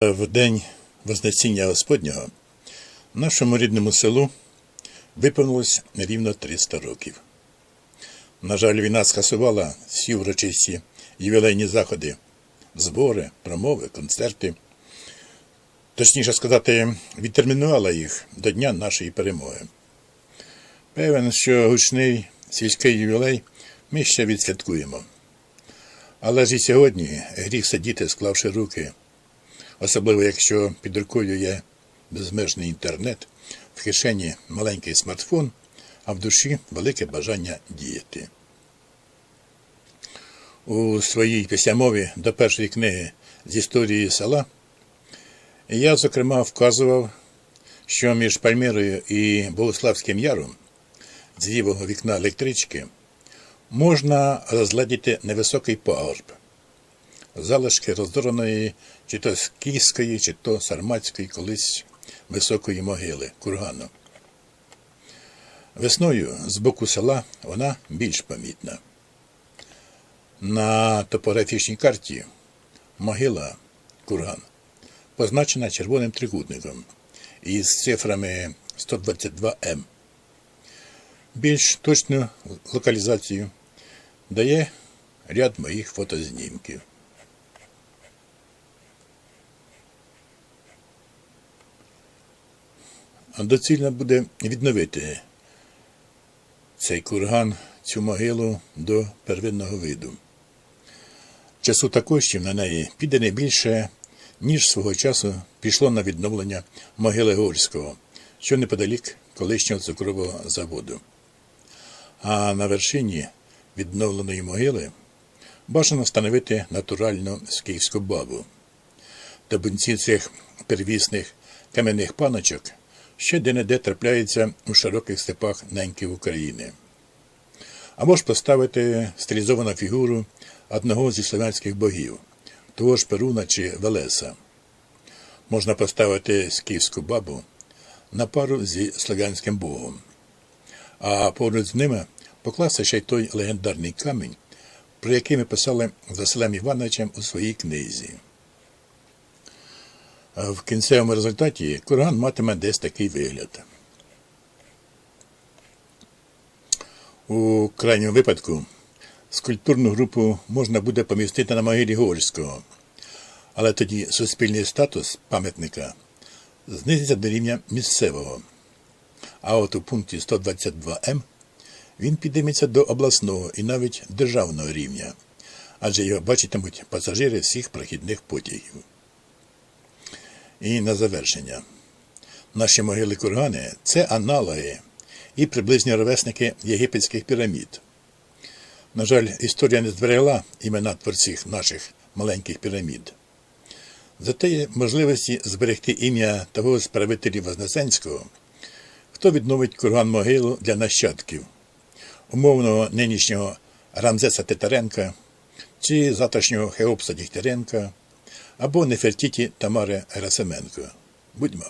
В день Вознесіння Господнього нашому рідному селу виповнилось рівно 300 років. На жаль, війна скасувала всі урочисті ювілейні заходи, збори, промови, концерти. Точніше сказати, відтермінувала їх до дня нашої перемоги. Певен, що гучний сільський ювілей ми ще відсвяткуємо. Але ж і сьогодні гріх сидіти, склавши руки особливо якщо під рукою є безмежний інтернет, в кишені маленький смартфон, а в душі велике бажання діяти. У своїй післямові до першої книги з історії села я, зокрема, вказував, що між Пальмирою і Богославським Яром з лівого вікна електрички можна розгледіти невисокий пагорб залишки роздораної чи то скіської, чи то сарматської колись високої могили кургану. Весною з боку села вона більш помітна. На топографічній карті могила курган позначена червоним трикутником із цифрами 122М. Більш точну локалізацію дає ряд моїх фотознімків. Доцільно буде відновити цей курган, цю могилу до первинного виду. Часу та коштів на неї піде не більше, ніж свого часу пішло на відновлення могили Горського, що неподалік колишнього цукрового заводу. А на вершині відновленої могили бажано встановити натуральну скіфську бабу. Табунці цих первісних кам'яних паночок ще де-не-де трапляються у широких степах неньки України. Або ж поставити стилізовану фігуру одного зі слов'янських богів, того ж Перуна чи Велеса. Можна поставити скіфську бабу на пару зі слов'янським богом, а поруч з ними покласти ще й той легендарний камінь, про який ми писали Василем Івановичем у своїй книзі. В кінцевому результаті курган матиме десь такий вигляд. У крайньому випадку скульптурну групу можна буде помістити на могилі Горського, але тоді суспільний статус пам'ятника знизиться до рівня місцевого. А от у пункті 122М він підійметься до обласного і навіть державного рівня, адже його бачитимуть пасажири всіх прохідних потягів. І на завершення. Наші могили кургани це аналоги і приблизні ровесники єгипетських пірамід. На жаль, історія не зберегла імена творців наших маленьких пірамід. Зате є можливості зберегти ім'я того з Вознесенського, хто відновить курган могилу для нащадків, умовного нинішнього Рамзеса Титаренка чи завтрашнього Хеопса Дігтяренка або Нефертіті Тамари Герасименко. Будьмо.